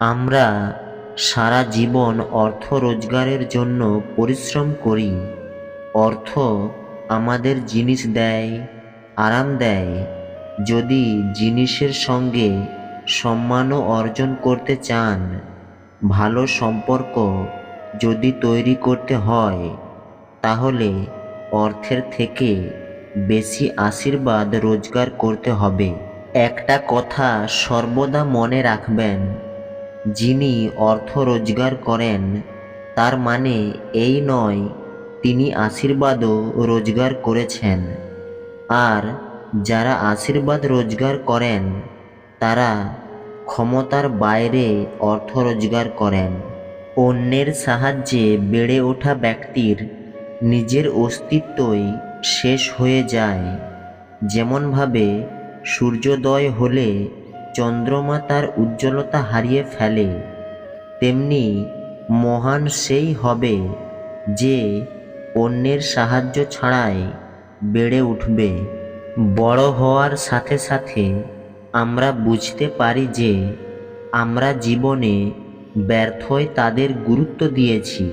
আমরা সারা জীবন অর্থ রোজগারের জন্য পরিশ্রম করি, অর্থ আমাদের জিনিস দেয়, আরাম দেয়। যদি জিনিসের সঙ্গে সম্মানও অর্জন করতে চান, ভালো সম্পর্ক যদি তৈরি করতে হয়, তাহলে অর্থের থেকে বেশি আশীর্বাদ রোজগার করতে হবে। একটা কথা সর্বদা মনে রাখবেন যিনি অর্থ রোজগার করেন, তার মানে এই নয়, তিনি আশীর্বাদও রোজগার করেছেন। আর যারা আশীর্বাদ রোজগার করেন, তারা ক্ষমতার বাইরে অর্থ রোজগার করেন। অন্যের সাহায্যে বেড়ে ওঠা ব্যক্তির নিজের অস্তিত্বই শেষ হয়ে যায়। যেমনভাবে সূর্যোদয় হলে চন্দ্রমা তার উজ্জ্বলতা হারিয়ে ফেলে, তেমনি মহান সেই হবে যে অন্যের সাহায্য ছাড়াই বেড়ে উঠবে। বড় হওয়ার সাথে সাথে আমরা বুঝতে পারি যে আমরা জীবনে ব্যর্থই তাদের গুরুত্ব দিয়েছি,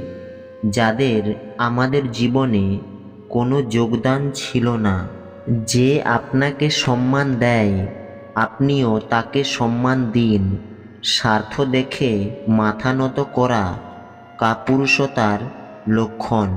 যাদের আমাদের জীবনে কোনো যোগদান ছিল না। যে আপনাকে সম্মান দেয় আপনিও তাকে সম্মান দিন। স্বার্থ দেখে মাথা নত করা কাপুরুষতার লক্ষণ।